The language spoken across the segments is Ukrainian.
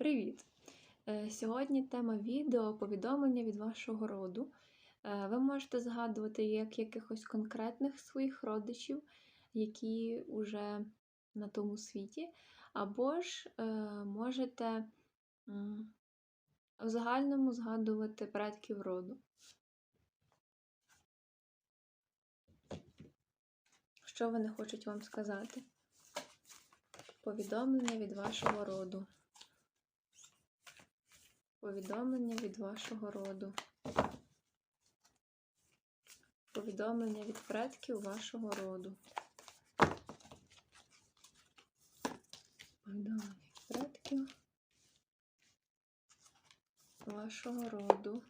Привіт! Е, Сьогодні тема відео повідомлення від вашого роду. Е, Ви можете згадувати як якихось конкретних своїх родичів, які вже на тому світі, або ж е, можете в загальному згадувати предків роду. Що вони хочуть вам сказати? Повідомлення від вашого роду. Повідомлення від вашого роду. Повідомлення від предків вашого роду. Повідомлення від предків вашого роду.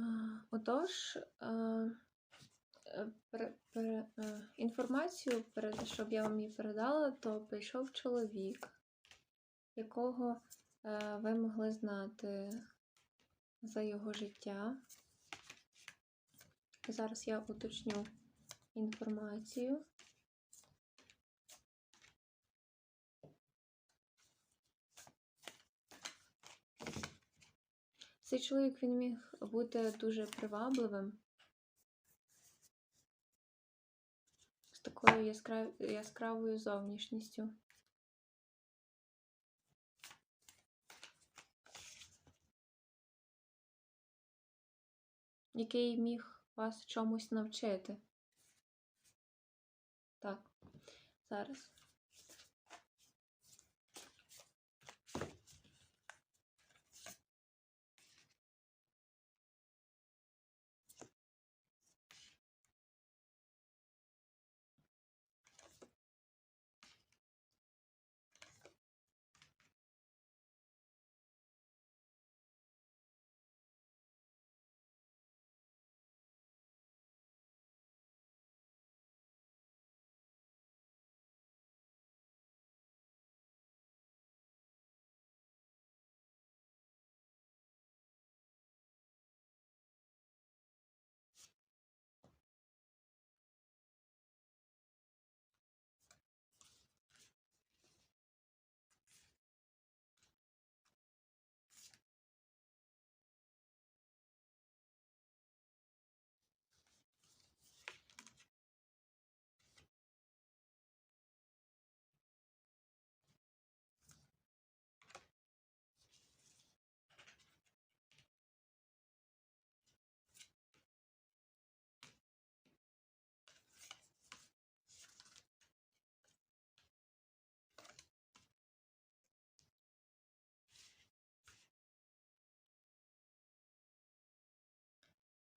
А, Отож, е, е, е, інформацію, щоб я вам її передала, то прийшов чоловік, якого ви могли знати за його життя. Зараз я уточню інформацію. Цей чоловік він міг бути дуже привабливим, з такою яскра- яскравою зовнішністю. Який міг вас чомусь навчити. Так, зараз.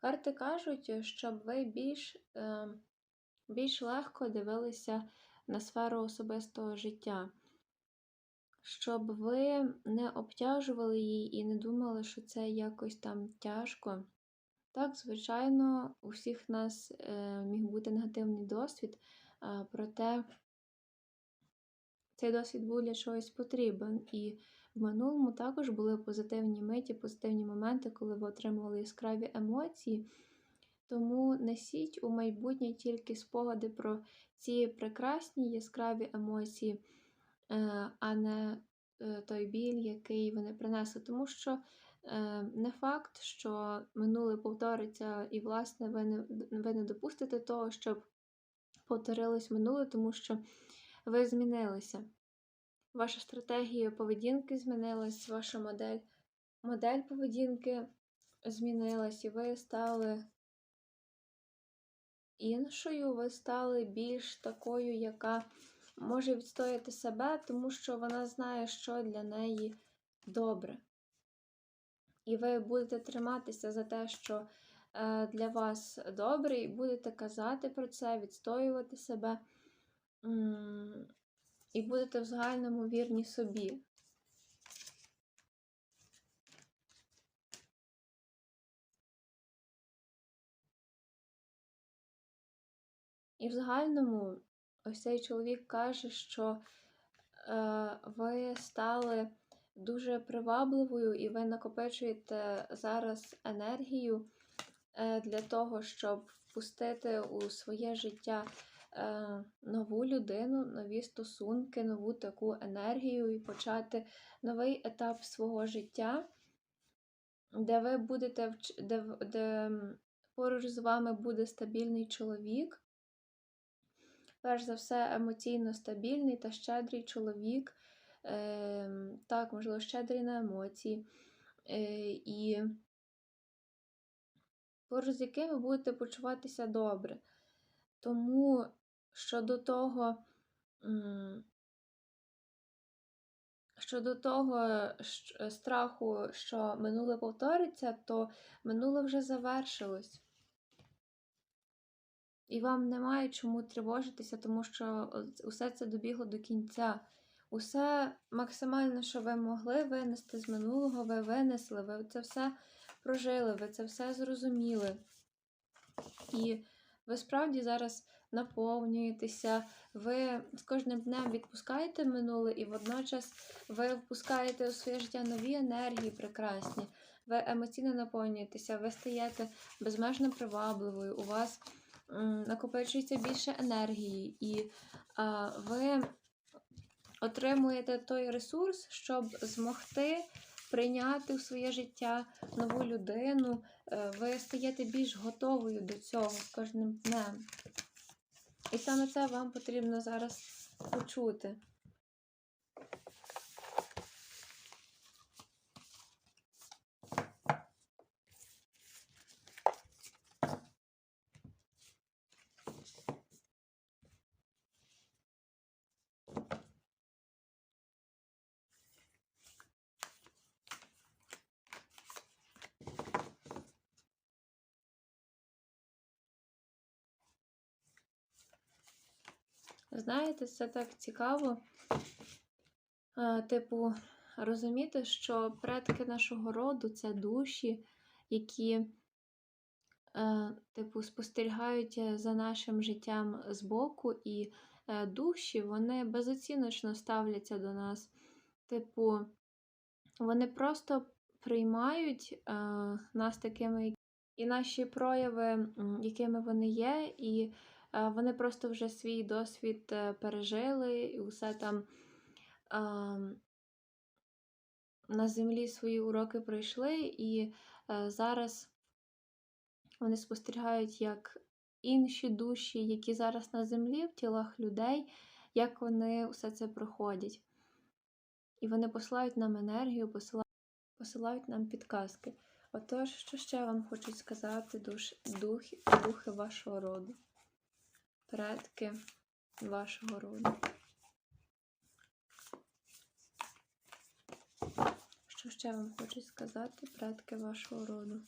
Карти кажуть, щоб ви більш, е, більш легко дивилися на сферу особистого життя, щоб ви не обтяжували її і не думали, що це якось там тяжко. Так, звичайно, у всіх нас е, міг бути негативний досвід, е, проте цей досвід був для чогось потрібен. І в минулому також були позитивні миті, позитивні моменти, коли ви отримували яскраві емоції. Тому несіть у майбутнє тільки спогади про ці прекрасні яскраві емоції, е, а не е, той біль, який вони принесли. Тому що е, не факт, що минуле повториться, і, власне, ви не, ви не допустите того, щоб повторилось минуле, тому що ви змінилися. Ваша стратегія поведінки змінилась, ваша модель, модель поведінки змінилась, і ви стали іншою, ви стали більш такою, яка може відстояти себе, тому що вона знає, що для неї добре. І ви будете триматися за те, що е, для вас добре, і будете казати про це, відстоювати себе, і будете в загальному вірні собі. І в загальному ось цей чоловік каже, що е, ви стали дуже привабливою і ви накопичуєте зараз енергію е, для того, щоб впустити у своє життя нову людину, нові стосунки, нову таку енергію і почати новий етап свого життя, де ви будете де, де поруч з вами буде стабільний чоловік перш за все, емоційно стабільний та щедрий чоловік, е, так, можливо, щедрий на емоції. Е, І поруч з яким ви будете почуватися добре. Тому щодо того, щодо того страху, що минуле повториться, то минуле вже завершилось. І вам немає чому тривожитися, тому що усе це добігло до кінця. Усе максимально, що ви могли винести з минулого, ви винесли, ви це все прожили, ви це все зрозуміли. І ви справді зараз наповнюєтеся, ви з кожним днем відпускаєте минуле, і водночас ви впускаєте у своє життя нові енергії прекрасні. Ви емоційно наповнюєтеся, ви стаєте безмежно привабливою. У вас накопичується більше енергії, і а, ви отримуєте той ресурс, щоб змогти прийняти в своє життя нову людину. Е, ви стаєте більш готовою до цього з кожним днем. І саме це вам потрібно зараз почути. Знаєте, це так цікаво, типу, розуміти, що предки нашого роду це душі, які, е, типу, спостерігають за нашим життям збоку, і е, душі вони безоціночно ставляться до нас. Типу, вони просто приймають е, нас такими, і наші прояви, якими вони є, і вони просто вже свій досвід е, пережили і усе там на землі свої уроки пройшли, і е, зараз вони спостерігають, як інші душі, які зараз на землі, в тілах людей, як вони все це проходять. І вони посилають нам енергію, посилають, посилають нам підказки. Отож, що ще вам хочуть сказати душ, дух, духи вашого роду? Предки вашого роду. Що ще вам хочу сказати, предки вашого роду?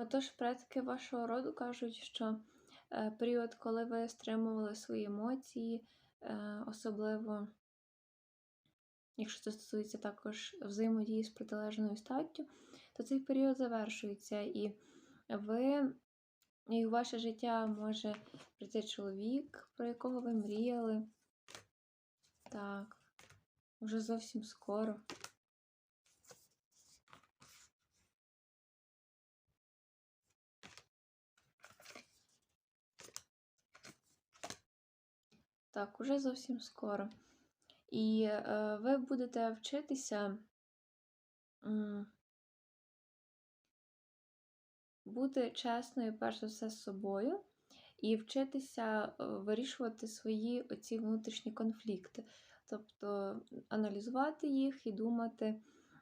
Отож, предки вашого роду кажуть, що е, період, коли ви стримували свої емоції, е, особливо, якщо це стосується також взаємодії з протилежною статтю, то цей період завершується, і ви, і у ваше життя може прийти чоловік, про якого ви мріяли. Так, вже зовсім скоро. Так, уже зовсім скоро. І е, ви будете вчитися м, бути чесною, перш за все, з собою, і вчитися е, вирішувати свої оці внутрішні конфлікти. Тобто аналізувати їх і думати,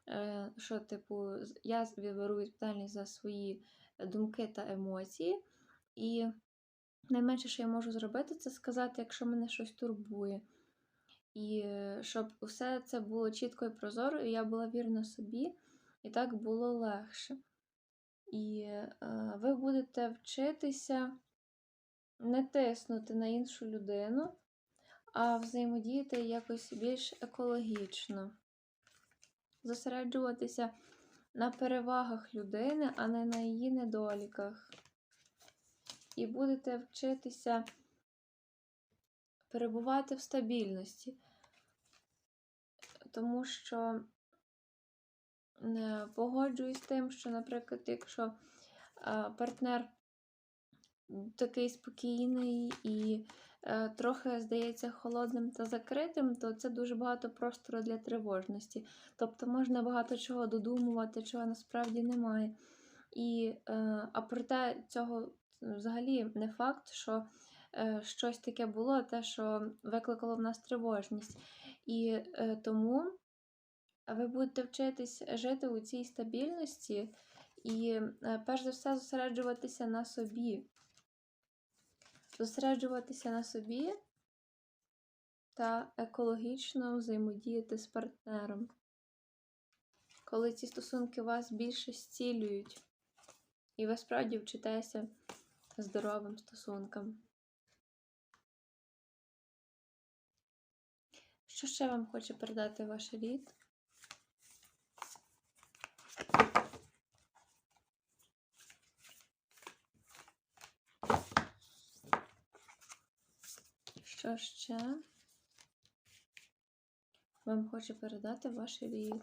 е, що, типу, я беру відповідальність за свої думки та емоції. І найменше, що я можу зробити, це сказати, якщо мене щось турбує. І е, щоб все це було чітко і прозоро, і я була вірна собі, і так було легше. І е, ви будете вчитися не тиснути на іншу людину, а взаємодіяти якось більш екологічно, зосереджуватися на перевагах людини, а не на її недоліках. І будете вчитися перебувати в стабільності. Тому що не погоджуюсь з тим, що, наприклад, якщо партнер такий спокійний і е, трохи здається холодним та закритим, то це дуже багато простору для тривожності. Тобто можна багато чого додумувати, чого насправді немає. І, е, А проте цього взагалі не факт, що е, щось таке було, те, що викликало в нас тривожність. І е, тому ви будете вчитись жити у цій стабільності і, е, перш за все, зосереджуватися на собі. Зосереджуватися на собі та екологічно взаємодіяти з партнером. Коли ці стосунки вас більше зцілюють, і ви справді вчитеся здоровим стосункам. Що ще вам хоче передати ваш рід? Що ще вам хоче передати ваш рід?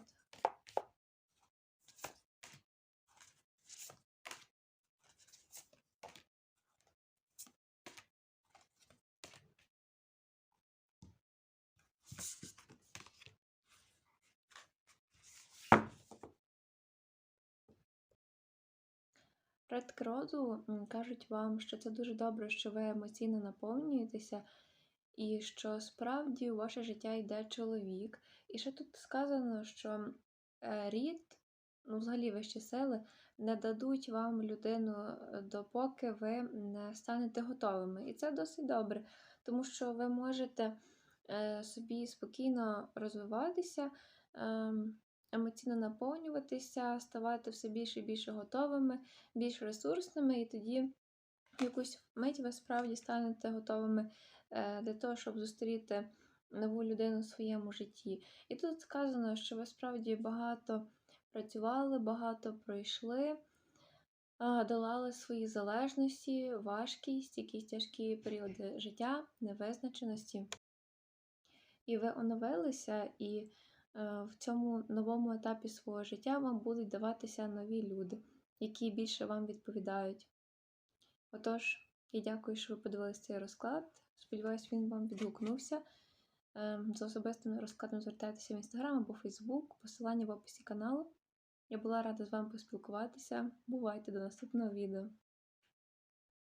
Предки роду кажуть вам, що це дуже добре, що ви емоційно наповнюєтеся, і що справді у ваше життя йде чоловік. І ще тут сказано, що е, рід, ну, взагалі вищі сили, не дадуть вам людину, е, допоки ви не станете готовими. І це досить добре, тому що ви можете е, собі спокійно розвиватися. Ем, емоційно наповнюватися, ставати все більше і більше готовими, більш ресурсними, і тоді в якусь мить ви справді станете готовими е, для того, щоб зустріти нову людину в своєму житті. І тут сказано, що ви справді багато працювали, багато пройшли. Долали свої залежності, важкість, якісь тяжкі періоди життя, невизначеності. І ви оновилися, і в цьому новому етапі свого життя вам будуть даватися нові люди, які більше вам відповідають. Отож, я дякую, що ви подивилися цей розклад. Сподіваюсь, він вам відгукнувся. Ем, За особистим розкладом звертайтеся в інстаграм або Фейсбук, посилання в описі каналу. Я була рада з вами поспілкуватися. Бувайте до наступного відео.